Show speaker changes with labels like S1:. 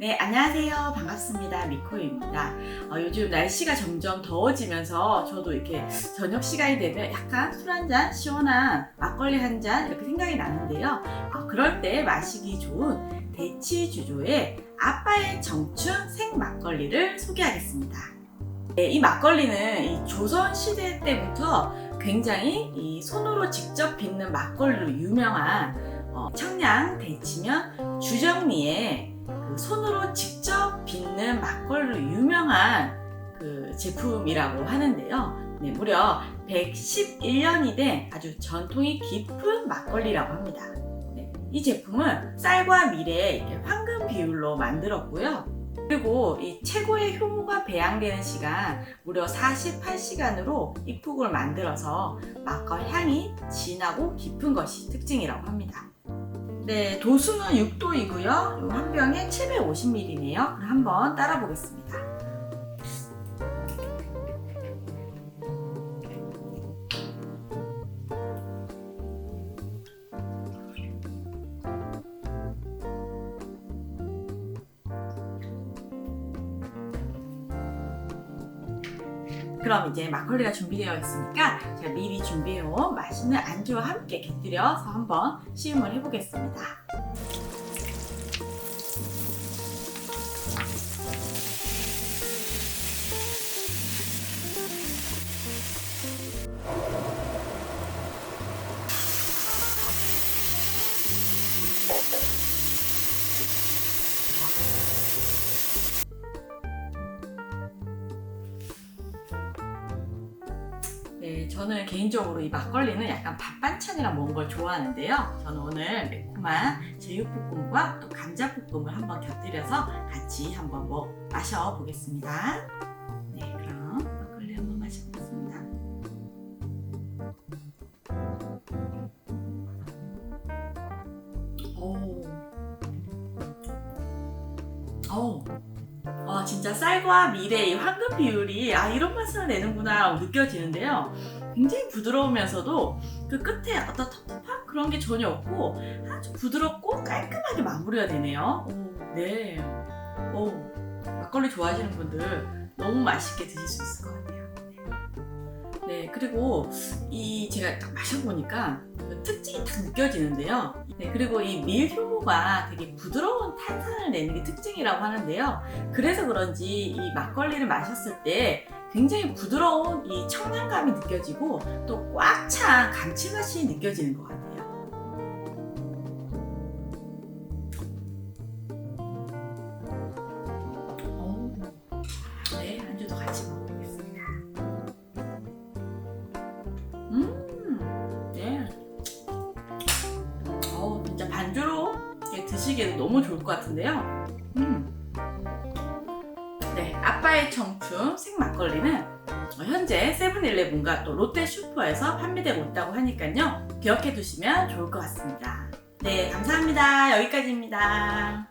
S1: 네, 안녕하세요. 반갑습니다. 미코입니다. 어, 요즘 날씨가 점점 더워지면서 저도 이렇게 저녁 시간이 되면 약간 술 한 잔, 시원한 막걸리 한 잔 이렇게 생각이 나는데요. 어, 그럴 때 마시기 좋은 대치주조의 아빠의 청춘 생막걸리를 소개하겠습니다. 네, 이 막걸리는 이 조선 시대 때부터 굉장히 이 손으로 직접 빚는 막걸리로 유명한 어, 청량 대치면 주정리의 그 손으로 직접 빚는 막걸리로 유명한 그 제품이라고 하는데요. 네, 무려 111년이 된 아주 전통이 깊은 막걸리라고 합니다. 네, 이 제품은 쌀과 밀의 이렇게 황금 비율로 만들었고요. 그리고 이 최고의 효모가 배양되는 시간 무려 48시간으로 이 푹을 만들어서 맛과 향이 진하고 깊은 것이 특징이라고 합니다. 네, 도수는 6도이고요. 한 병에 750ml네요. 그럼 한번 따라 보겠습니다. 그럼 이제 막걸리가 준비되어 있으니까 제가 미리 준비해온 맛있는 안주와 함께 곁들여서 한번 시음을 해보겠습니다. 네, 저는 개인적으로 이 막걸리는 약간 밥 반찬이랑 먹는 걸 좋아하는데요. 저는 오늘 매콤한 제육볶음과 또 감자볶음을 한번 곁들여서 같이 한번 먹, 마셔보겠습니다. 네, 그럼 막걸리 한번 마셔보겠습니다. 오, 오, 와 진짜 쌀과 밀의 이 황금 비율이 아 이런 맛을 내는구나 느껴지는데요. 굉장히 부드러우면서도 그 끝에 어떤 텁텁한 그런 게 전혀 없고 아주 부드럽고 깔끔하게 마무리가 되네요. 오, 네. 오, 막걸리 좋아하시는 분들 너무 맛있게 드실 수 있을 것 같아요. 네, 그리고 이 제가 딱 마셔보니까 그 특징이 딱 느껴지는데요. 네, 그리고 이 밀 효모가 되게 부드러운 탄산을 내는 게 특징이라고 하는데요. 그래서 그런지 이 막걸리를 마셨을 때 굉장히 부드러운 이 청량감이 느껴지고 또 꽉 찬 감칠맛이 느껴지는 것 같아요. 오, 네, 안주도 같이 먹어보 드시기에도 너무 좋을 것 같은데요. 음. 네, 아빠의 청춘 생막걸리는 현재 세븐일레븐과 또 롯데 슈퍼에서 판매되고 있다고 하니까요. 기억해 두시면 좋을 것 같습니다. 네, 감사합니다. 여기까지입니다.